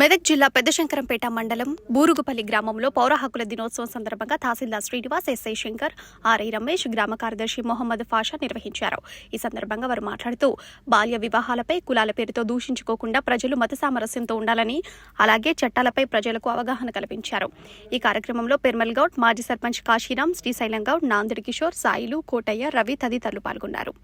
మెదక్ జిల్లా పెద్దశంకరంపేట మండలం బూరుగుపల్లి గ్రామంలో పౌర హక్కుల దినోత్సవం సందర్భంగా తహసీల్దార్ శ్రీనివాస్ ఎస్ఐ శంకర్ ఆర్ఐ రమేష్ గ్రామ కార్యదర్శి మొహమ్మద్ ఫాషా నిర్వహించారు. ఈ సందర్భంగా వారు మాట్లాడుతూ బాల్య వివాహాలపై కులాల పేరుతో దూషించుకోకుండా ప్రజలు మత సామరస్యంతో ఉండాలని అలాగే చట్టాలపై ప్రజలకు అవగాహన కల్పించారు. ఈ కార్యక్రమంలో పెర్మల్ గౌడ్ మాజీ సర్పంచ్ కాశీరాం శ్రీశైలం గౌడ్ నాందిరి కిషోర్ సాయిలు కోటయ్య రవి తదితరులు పాల్గొన్నారు.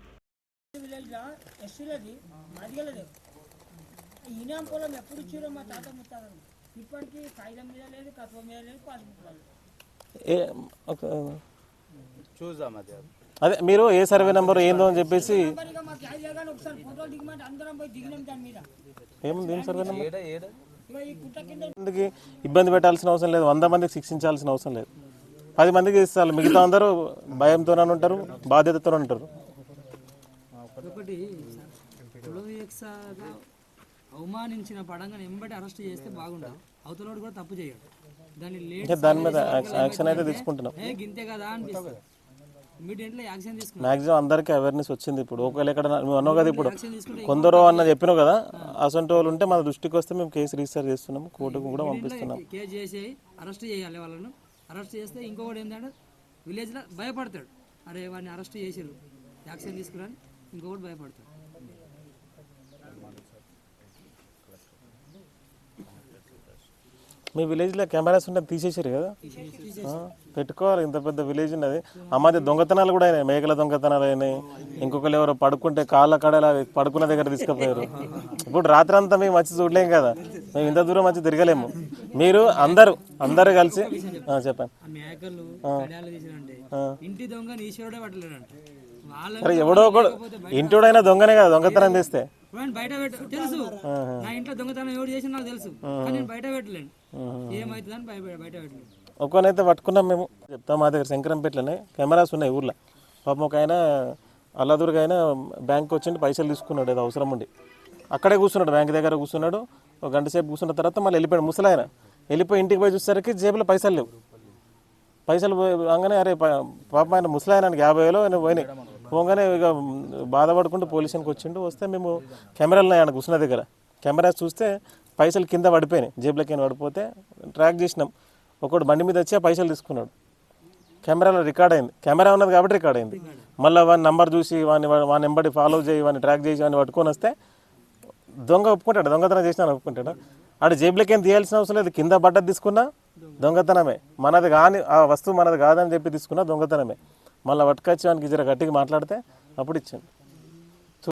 ఈనాం పొలం ఎప్పుడు ఇచ్చారో మా తాత ముత్తాతలు ఇప్పటికీ కాగితం మీద లేదు కత్వ మీద లేదు పాస్బుక్ లేదు. ఏ ఒక చూద్దాం అది. అదే మీరు ఏ సర్వే నెంబర్ ఏందో అని చెప్పేసి ఏముంది ఏం సర్వే నెంబర్? మందికి ఇబ్బంది పెట్టాల్సిన అవసరం లేదు. వంద మందికి శిక్షించాల్సిన అవసరం లేదు. పది మందికి ఇస్తారు. మిగతా అందరూ భయంతోనే ఉంటారు బాధ్యతతోనే ఉంటారు. అవమానించిన పడంగా ఎంబటి అరెస్ట్ చేస్తే బాగుండదు అవతలోడు కూడా తప్పు చేయడు. దాన్ని లేట్ దాని మీద యాక్షన్- అయితే తీసుకుంటున్నాం. ఏ గింతే కదా అనిపిస్తుంది. ఇమీడియట్లీ యాక్షన్ తీసుకున్నాం మాక్సిమం అందరికీ అవేర్నెస్ వచ్చింది ఇప్పుడు. ఒకవేళ ఎక్కడ నువ్వు అన్నావు కదా ఇప్పుడు. కొందరు అన్న చెప్పినావు కదా అసంటి వాళ్ళు ఉంటే మన దృష్టికి వస్తే మేము కేసు రిజిస్టర్ చేస్తున్నాము కోర్టుకు కూడా పంపిస్తున్నాం కేసు చేసి అరెస్ట్ చేయాలి వాళ్ళను. అరెస్ట్ చేస్తే ఇంకొకటి ఏంటంటే విలేజ్లో భయపడతాడు. అరే వాడిని అరెస్ట్ చేసిరు యాక్షన్ తీసుకురాని ఇంకొకటి భయపడతాడు. మీ విలేజ్లో కెమెరాస్ ఉంటే తీసేసారు కదా? పెట్టుకోవాలి. ఇంత పెద్ద విలేజ్ ఉన్నది. ఆ మధ్య దొంగతనాలు కూడా అయినాయి. మేకల దొంగతనాలు అయినాయి. ఇంకొకరు ఎవరో పడుకుంటే కాళ్ళ కడల పడుకున్న దగ్గర తీసుకుపోయారు. ఇప్పుడు రాత్రి అంతా మేము వచ్చి చూడలేం కదా. మేము ఇంత దూరం వచ్చి తిరగలేము. మీరు అందరూ అందరూ కలిసి చెప్పండి. ఇంటి సరే ఎవడో ఒకడు ఇంటోడైనా దొంగనే కదా దొంగతనం చేస్తే. బయట పెట్ట తెలుసు నా ఇంట్లో దొంగతనం ఎవడు చేసిన నాకు తెలుసు కానీ నేను బయట పెట్టలేను ఏమవుతుందని బయట బయట పెట్టలేను ఒక్కనైతే పట్టుకున్నాం మేము చెప్తాం మా దగ్గర శంకరంపేటలోనే కెమెరాస్ ఉన్నాయి ఊర్లో పాపం ఒక ఆయన అల్లాదుర్గ ఆయన బ్యాంక్ వచ్చిండి పైసలు తీసుకున్నాడు ఏదో అవసరం ఉండి అక్కడే కూర్చున్నాడు బ్యాంక్ దగ్గర కూర్చున్నాడు ఒక గంట సేపు కూర్చున్న తర్వాత మళ్ళీ వెళ్ళిపోయాడు ముసలాయన వెళ్ళిపోయి ఇంటికి పోయి చూసేసరికి జేబులో పైసలు లేవు పైసలు పోయి రాగానే అరే పాపం ఆయన ముసలాయనకి యాభై వేలు ఆయన పోయినాయి పోగానే ఇక బాధపడుకుంటూ పోలీసునికి వచ్చిండు. వస్తే మేము కెమెరాలు ఉన్నాయి ఆయన కూర్చున్న దగ్గర. కెమెరాస్ చూస్తే పైసలు కింద పడిపోయినాయి. జేబులో పడిపోతే ట్రాక్ చేసినాం. ఒకడు బండి మీద వచ్చి ఆ పైసలు తీసుకున్నాడు. కెమెరాలో రికార్డ్ అయింది. కెమెరా ఉన్నది కాబట్టి రికార్డ్ అయింది. మళ్ళీ వాని నంబర్ చూసి వాని వాని ఎంబడి ఫాలో చేయి వాని ట్రాక్ చేసి వాని పట్టుకొని వస్తే దొంగ ఒప్పుకుంటాడు. దొంగతనం చేసినా ఒప్పుకుంటాడు? ఆడు జేబులోకి ఏం తీయాల్సిన అవసరం లేదు. కింద బడ్డది తీసుకున్నా దొంగతనమే. మనది కాని ఆ వస్తువు మనది కాదని చెప్పి తీసుకున్నా దొంగతనమే. మళ్ళీ పట్టుకొచ్చి వానికి జర గట్టిగా మాట్లాడితే అప్పుడు ఇచ్చాను